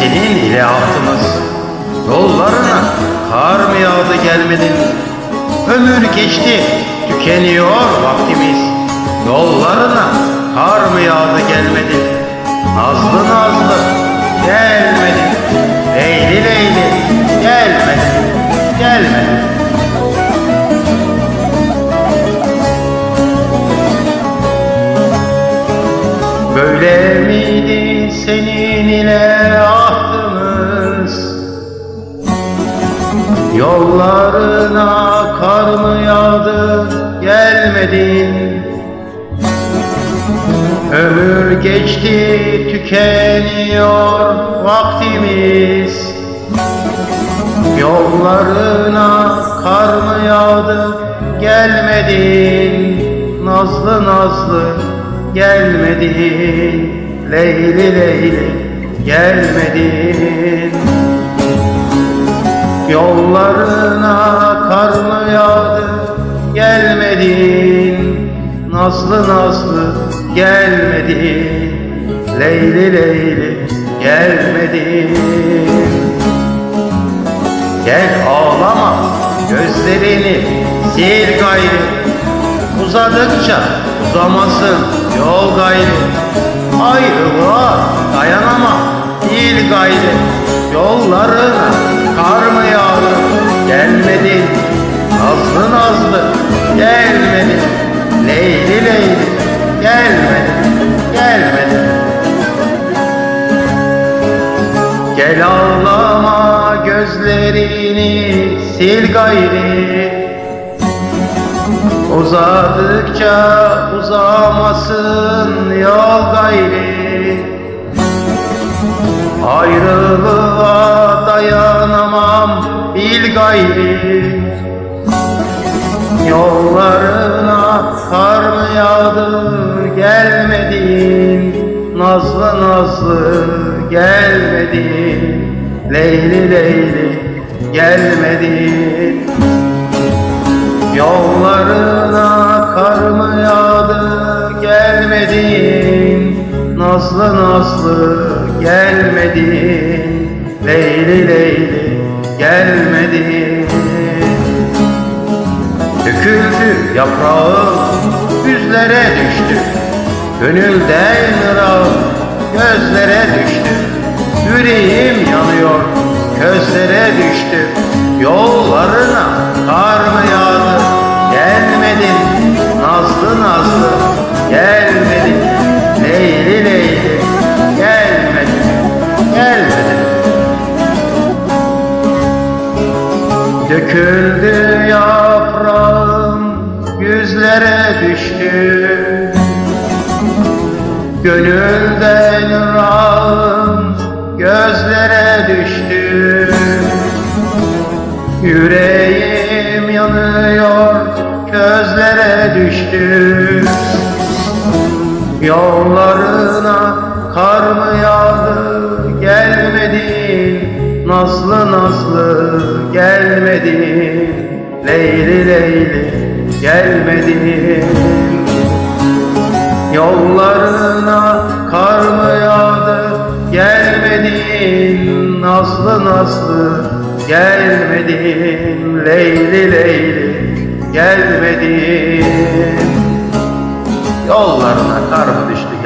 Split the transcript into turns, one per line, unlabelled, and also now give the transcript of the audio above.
senin ile ahtımız. Yollarına kar mı yağdı gelmedin? Ömür geçti, tükeniyor vaktimiz. Yollarına kar mı yağdı gelmedin? Nazlı nazlı gelmedin. Leyli leyli gelmedin, gelmedin. Böyle miydi senin ile Yollarına kar mı yağdı gelmedin? Ömür geçti tükeniyor vaktimiz. Yollarına kar mı yağdı gelmedin Nazlı nazlı gelmedin Leyli leyli gelmedin Yollarına kar mı yağdı gelmedin Nazlı nazlı gelmedin Leyli leyli gelmedin Gel ağlama gözlerini sil gayrı. Uzadıkça uzamasın yol gayrı. Ayrılığa dayanamam değil gayrı. Yollarına gelmedin Nazlı nazlı gelmedin Leyli leyli gelmedin gelmedin Gel ağlama gözlerini sil gayri. Uzadıkça uzamasın yol gayri. Ayrılığa dayanamam bil gayri Yollarına kar mı yağdı gelmedin Nazlı nazlı gelmedin Leyli leyli gelmedin Yollarına kar mı yağdı gelmedin Nazlı nazlı gelmedin Leyli leyli gelmedin Döküldü yaprağım yüzlere düştü. Gönülden ırağım gözlere düştü. Yüreğim yanıyor közlere düştü. Yollarına kar mı yağdı gelmedin Nazlı nazlı gelmedin Leyli leyli gelmedin gelmedin Döküldü yaprağım yüzlere düştü. Gönülden ırağım gözlere düştü. Yüreğim yanıyor közlere düştü. Yollarına kar mı yağdı gelmedin Nazlı nazlı gelmedin Leyli leyli gelmedin Yollarına kar mı yağdı? Gelmedin Nazlı nazlı gelmedin Leyli leyli gelmedin Yollarına kar mı düştü